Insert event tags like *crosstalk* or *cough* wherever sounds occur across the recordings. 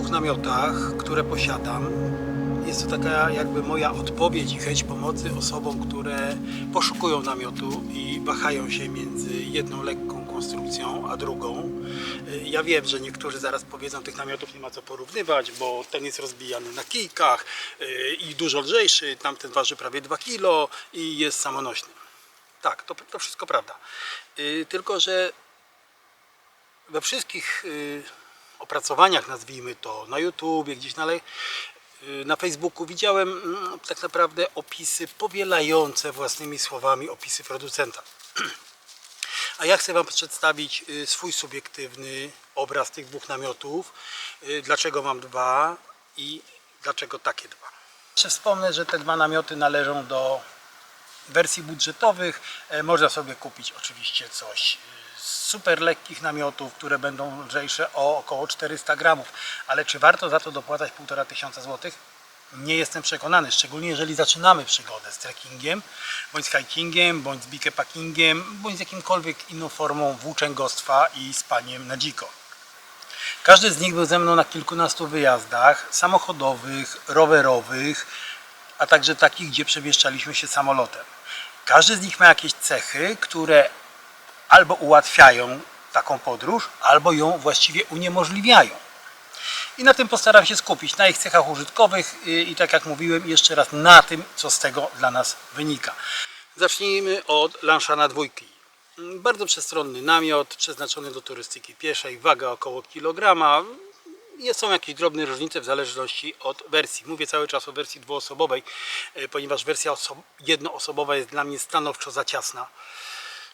dwóch namiotach, które posiadam. Jest to taka jakby moja odpowiedź i chęć pomocy osobom, które poszukują namiotu i wahają się między jedną lekką konstrukcją a drugą. Ja wiem, że niektórzy zaraz powiedzą, tych namiotów nie ma co porównywać, bo ten jest rozbijany na kijkach yy, i dużo lżejszy, tamten waży prawie 2 kg i jest samonośny. Tak, to, to wszystko prawda. Yy, Tylko, że we wszystkich y, opracowaniach, nazwijmy to, na YouTubie, gdzieś dalej, y, na Facebooku widziałem mm, tak naprawdę opisy powielające własnymi słowami opisy producenta. *clears throat* A ja chcę Wam przedstawić y, swój subiektywny obraz tych dwóch namiotów, y, dlaczego mam dwa i dlaczego takie dwa. Jeszcze wspomnę, że te dwa namioty należą do wersji budżetowych. E, Można sobie kupić oczywiście coś super lekkich namiotów, które będą lżejsze o około 400 gramów. Ale czy warto za to dopłacać 1,5 tysiąca złotych? Nie jestem przekonany, szczególnie jeżeli zaczynamy przygodę z trekkingiem, bądź z hikingiem, bądź z bikepackingiem, bądź z jakimkolwiek inną formą włóczęgostwa i spaniem na dziko. Każdy z nich był ze mną na kilkunastu wyjazdach samochodowych, rowerowych, a także takich, gdzie przemieszczaliśmy się samolotem. Każdy z nich ma jakieś cechy, które albo ułatwiają taką podróż, albo ją właściwie uniemożliwiają. I na tym postaram się skupić, na ich cechach użytkowych i tak jak mówiłem, jeszcze raz na tym, co z tego dla nas wynika. Zacznijmy od Lanszana dwójki. Bardzo przestronny namiot, przeznaczony do turystyki pieszej, waga około kilograma. Są jakieś drobne różnice w zależności od wersji. Mówię cały czas o wersji dwuosobowej, e, ponieważ wersja oso- jednoosobowa jest dla mnie stanowczo za ciasna.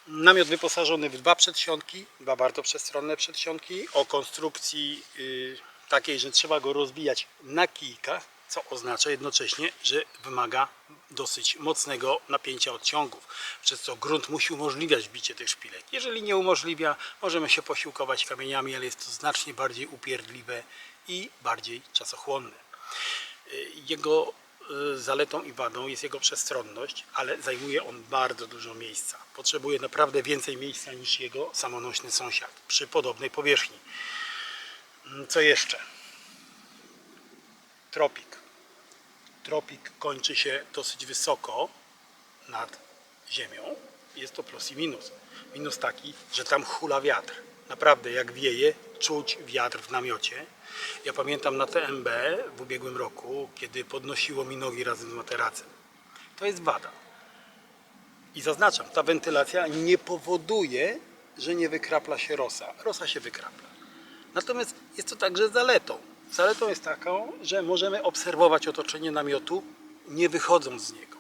Namiot wyposażony w dwa przedsionki, dwa bardzo przestronne przedsionki o konstrukcji y, takiej, że trzeba go rozbijać na kijkach, co oznacza jednocześnie, że wymaga dosyć mocnego napięcia odciągów, przez co grunt musi umożliwiać wbicie tych szpilek. Jeżeli nie umożliwia, możemy się posiłkować kamieniami, ale jest to znacznie bardziej upierdliwe i bardziej czasochłonne. Y, Jego zaletą i wadą jest jego przestronność, ale zajmuje on bardzo dużo miejsca. Potrzebuje naprawdę więcej miejsca niż jego samonośny sąsiad przy podobnej powierzchni. Mm, Co jeszcze? Tropik. Tropik kończy się dosyć wysoko nad ziemią. Jest to plus i minus. Minus taki, że tam hula wiatr. Naprawdę, jak wieje, czuć wiatr w namiocie. Ja pamiętam na TMB w ubiegłym roku, kiedy podnosiło mi nogi razem z materacem. To jest wada. I zaznaczam, ta wentylacja nie powoduje, że nie wykrapla się rosa. Rosa się wykrapla. Natomiast jest to także zaletą. Zaletą jest taką, że możemy obserwować otoczenie namiotu, nie wychodząc z niego.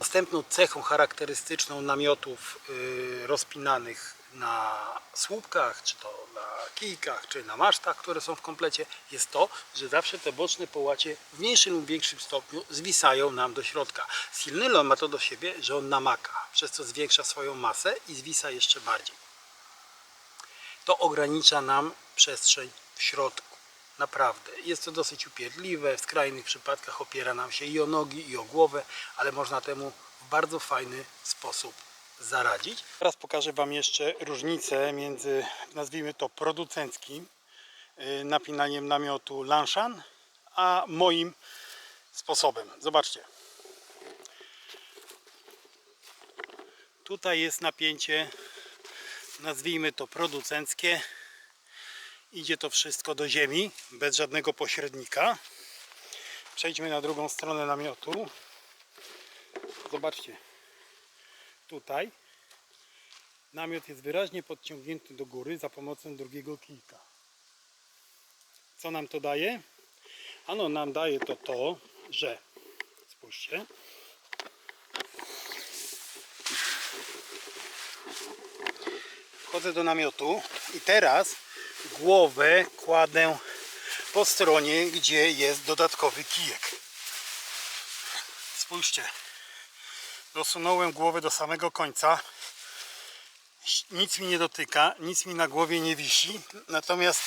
Następną cechą charakterystyczną namiotów y, rozpinanych na słupkach, czy to na kijkach, czy na masztach, które są w komplecie, jest to, że zawsze te boczne połacie w mniejszym lub większym stopniu zwisają nam do środka. Silny lon ma to do siebie, że on namaka, przez co zwiększa swoją masę i zwisa jeszcze bardziej. To ogranicza nam przestrzeń w środku. Naprawdę. Jest to dosyć upierdliwe. W skrajnych przypadkach opiera nam się i o nogi, i o głowę, ale można temu w bardzo fajny sposób zaradzić. Teraz pokażę Wam jeszcze różnicę między, nazwijmy to, producenckim y, napinaniem namiotu Lanshan, a moim sposobem. Zobaczcie. Tutaj jest napięcie, nazwijmy to producenckie. Idzie to wszystko do ziemi, bez żadnego pośrednika. Przejdźmy na drugą stronę namiotu. Zobaczcie. Tutaj namiot jest wyraźnie podciągnięty do góry za pomocą drugiego kijka. Co nam to daje? Ano nam daje to to, że spójrzcie. Wchodzę do namiotu i teraz głowę kładę po stronie, gdzie jest dodatkowy kijek. Spójrzcie. Dosunąłem głowę do samego końca. Nic mi nie dotyka, nic mi na głowie nie wisi. Natomiast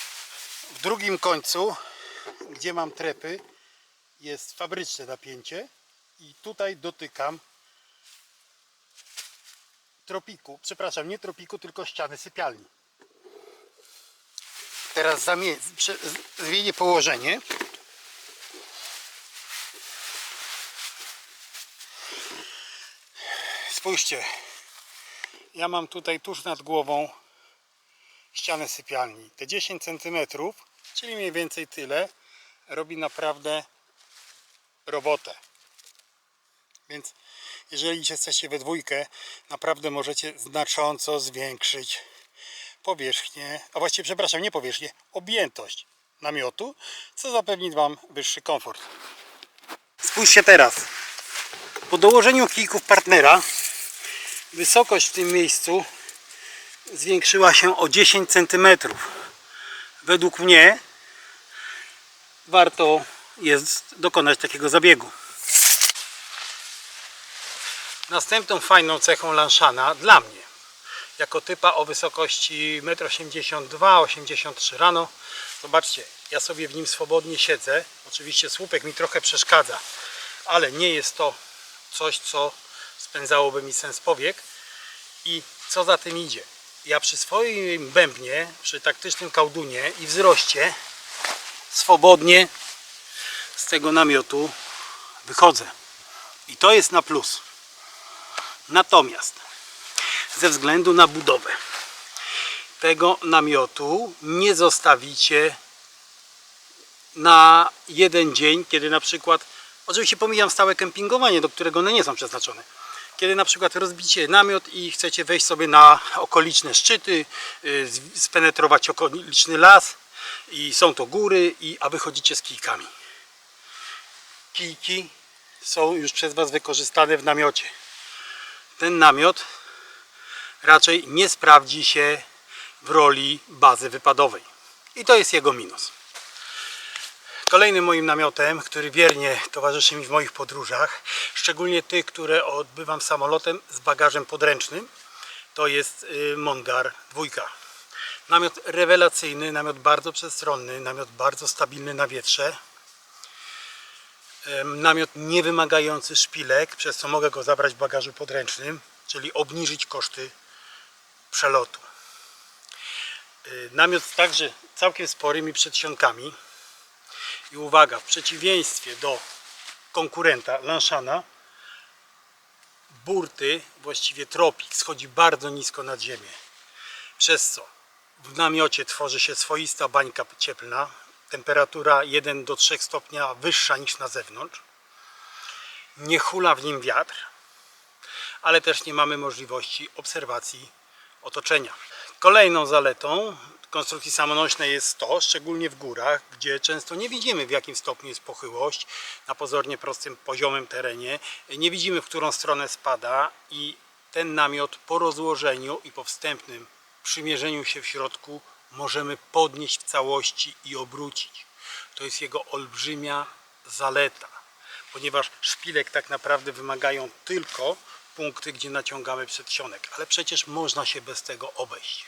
w drugim końcu, gdzie mam trepy, jest fabryczne napięcie i tutaj dotykam tropiku, przepraszam, nie tropiku, tylko ściany sypialni. Teraz zmienię położenie. Spójrzcie, ja mam tutaj tuż nad głową ścianę sypialni. Te 10 cm, czyli mniej więcej tyle, robi naprawdę robotę. Więc jeżeli jesteście we dwójkę, naprawdę możecie znacząco zwiększyć powierzchnię, a właściwie przepraszam, nie powierzchnię, objętość namiotu, co zapewni Wam wyższy komfort. Spójrzcie teraz. Po dołożeniu kijków partnera wysokość w tym miejscu zwiększyła się o 10 cm. Według mnie warto jest dokonać takiego zabiegu. Następną fajną cechą Lanszana dla mnie, jako typa o wysokości 1,82-83 rano, zobaczcie, ja sobie w nim swobodnie siedzę. Oczywiście słupek mi trochę przeszkadza, ale nie jest to coś, co spędzałoby mi sens powiek. I co za tym idzie? Ja przy swoim bębnie, przy taktycznym kałdunie i wzroście swobodnie z tego namiotu wychodzę. I to jest na plus. Natomiast ze względu na budowę tego namiotu nie zostawicie na jeden dzień, kiedy na przykład, oczywiście pomijam stałe kempingowanie, do którego one nie są przeznaczone, kiedy na przykład rozbicie namiot i chcecie wejść sobie na okoliczne szczyty, y, spenetrować okoliczny las i są to góry, i, a wychodzicie z kijkami. Kijki są już przez Was wykorzystane w namiocie. Ten namiot raczej nie sprawdzi się w roli bazy wypadowej. I to jest jego minus. Kolejnym moim namiotem, który wiernie towarzyszy mi w moich podróżach, szczególnie tych, które odbywam samolotem z bagażem podręcznym, to jest y, Mongar 2. Namiot rewelacyjny, namiot bardzo przestronny, namiot bardzo stabilny na wietrze. Namiot nie wymagający szpilek, przez co mogę go zabrać w bagażu podręcznym, czyli obniżyć koszty przelotu. Y, Namiot także całkiem sporymi przedsionkami. I uwaga, w przeciwieństwie do konkurenta Lanszana, burty, właściwie tropik, schodzi bardzo nisko nad ziemię. Przez co w namiocie tworzy się swoista bańka cieplna, temperatura 1 do 3 stopnia wyższa niż na zewnątrz. Nie hula w nim wiatr, ale też nie mamy możliwości obserwacji otoczenia. Kolejną zaletą konstrukcji samonośnej jest to, szczególnie w górach, gdzie często nie widzimy w jakim stopniu jest pochyłość na pozornie prostym, poziomym terenie, nie widzimy w którą stronę spada i ten namiot po rozłożeniu i po wstępnym przymierzeniu się w środku możemy podnieść w całości i obrócić. To jest jego olbrzymia zaleta, ponieważ szpilek tak naprawdę wymagają tylko punkty, gdzie naciągamy przedsionek, ale przecież można się bez tego obejść.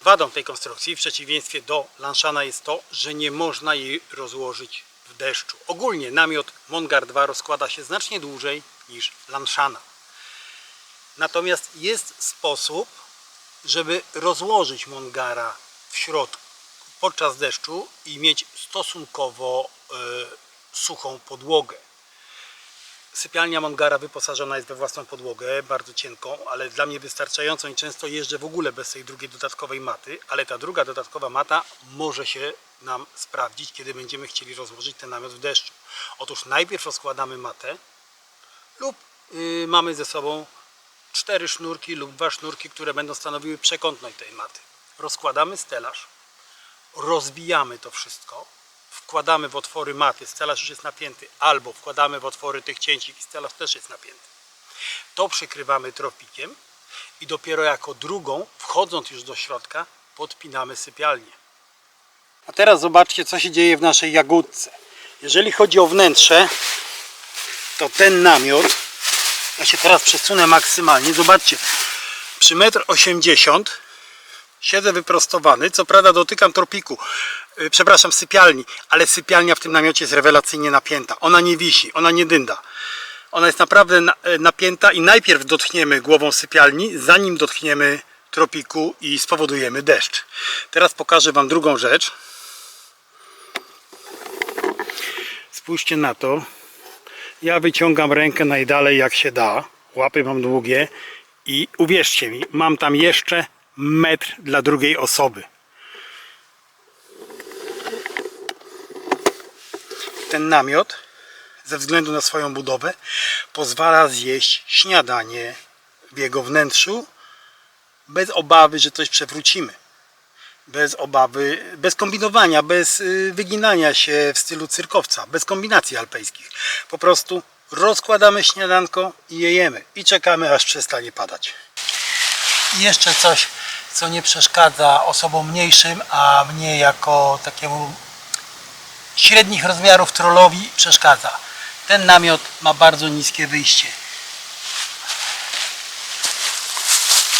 Wadą tej konstrukcji, w przeciwieństwie do Lanszana, jest to, że nie można jej rozłożyć w deszczu. Ogólnie namiot Mongar 2 rozkłada się znacznie dłużej niż Lanszana. Natomiast jest sposób, żeby rozłożyć Mongara w środku podczas deszczu i mieć stosunkowo e, suchą podłogę. Sypialnia Mongara wyposażona jest we własną podłogę, bardzo cienką, ale dla mnie wystarczającą i często jeżdżę w ogóle bez tej drugiej dodatkowej maty, ale ta druga dodatkowa mata może się nam sprawdzić, kiedy będziemy chcieli rozłożyć ten namiot w deszczu. Otóż najpierw rozkładamy matę lub y, mamy ze sobą cztery sznurki lub dwa sznurki, które będą stanowiły przekątność tej maty. Rozkładamy stelaż, rozbijamy to wszystko, wkładamy w otwory maty, stelaż już jest napięty, albo wkładamy w otwory tych cięcik i stelaż też jest napięty. To przykrywamy tropikiem i dopiero jako drugą, wchodząc już do środka, podpinamy sypialnię. A teraz zobaczcie, co się dzieje w naszej jagódce. Jeżeli chodzi o wnętrze, to ten namiot, ja się teraz przesunę maksymalnie, zobaczcie, przy 1,80 m Siedzę wyprostowany, co prawda dotykam tropiku, przepraszam, sypialni, ale sypialnia w tym namiocie jest rewelacyjnie napięta. Ona nie wisi, ona nie dynda. Ona jest naprawdę na, yy, napięta i najpierw dotkniemy głową sypialni, zanim dotkniemy tropiku i spowodujemy deszcz. Teraz pokażę Wam drugą rzecz. Spójrzcie na to. Ja wyciągam rękę najdalej jak się da. Łapy mam długie i uwierzcie mi, mam tam jeszcze metr dla drugiej osoby. Ten namiot, ze względu na swoją budowę, pozwala zjeść śniadanie w jego wnętrzu bez obawy, że coś przewrócimy. Bez obawy, bez kombinowania, bez y, wyginania się w stylu cyrkowca, bez kombinacji alpejskich. Po prostu rozkładamy śniadanko i je jemy i czekamy aż przestanie padać. I jeszcze coś, co nie przeszkadza osobom mniejszym, a mnie jako takiemu średnich rozmiarów trollowi przeszkadza. Ten namiot ma bardzo niskie wyjście.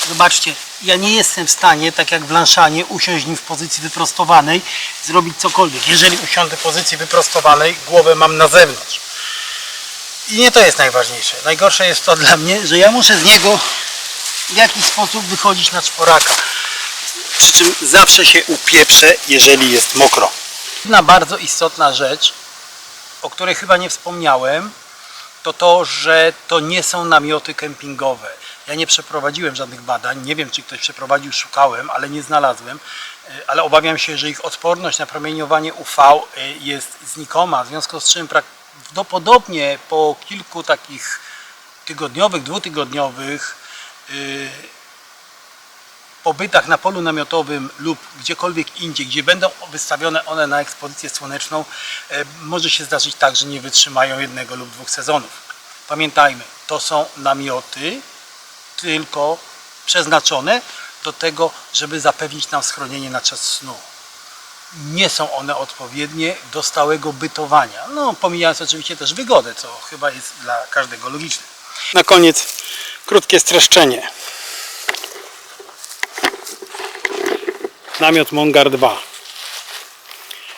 Zobaczcie, ja nie jestem w stanie, tak jak w Lanszanie, usiąść nim w pozycji wyprostowanej, zrobić cokolwiek. Jeżeli usiądę w pozycji wyprostowanej, głowę mam na zewnątrz. I nie to jest najważniejsze. Najgorsze jest to dla mnie, że ja muszę z niego w jakiś sposób wychodzić na czworaka. Przy czym zawsze się upieprzę, jeżeli jest mokro. Jedna bardzo istotna rzecz, o której chyba nie wspomniałem, to to, że to nie są namioty kempingowe. Ja nie przeprowadziłem żadnych badań, nie wiem czy ktoś przeprowadził, szukałem, ale nie znalazłem, E, ale obawiam się, że ich odporność na promieniowanie UV e, jest znikoma, w związku z czym prawdopodobnie po kilku takich tygodniowych, dwutygodniowych yy, pobytach na polu namiotowym lub gdziekolwiek indziej, gdzie będą wystawione one na ekspozycję słoneczną, e, może się zdarzyć tak, że nie wytrzymają jednego lub dwóch sezonów. Pamiętajmy, to są namioty tylko przeznaczone do tego, żeby zapewnić nam schronienie na czas snu. Nie są one odpowiednie do stałego bytowania. No, pomijając oczywiście też wygodę, co chyba jest dla każdego logiczne. Na koniec krótkie streszczenie. Namiot Mongar 2.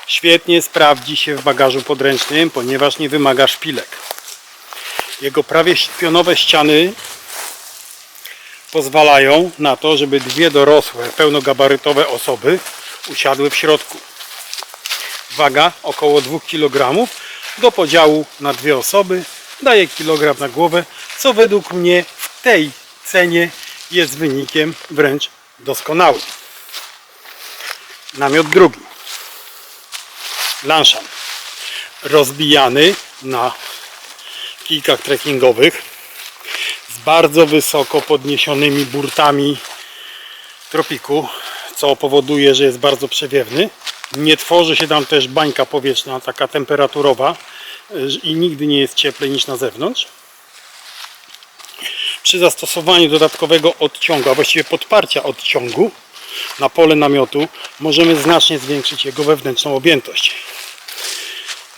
Świetnie sprawdzi się w bagażu podręcznym, ponieważ nie wymaga szpilek. Jego prawie pionowe ściany pozwalają na to, żeby dwie dorosłe, pełnogabarytowe osoby usiadły w środku. Waga około 2 kg do podziału na dwie osoby daje kilogram na głowę, co według mnie w tej cenie jest wynikiem wręcz doskonałym. Namiot drugi. Lanshan. Rozbijany na kijkach trekkingowych z bardzo wysoko podniesionymi burtami tropiku, co powoduje, że jest bardzo przewiewny. Nie tworzy się tam też bańka powietrzna, taka temperaturowa y, i nigdy nie jest cieplej niż na zewnątrz. Przy zastosowaniu dodatkowego odciągu, a właściwie podparcia odciągu na pole namiotu możemy znacznie zwiększyć jego wewnętrzną objętość.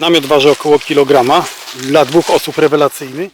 Namiot waży około kilograma, dla dwóch osób rewelacyjny.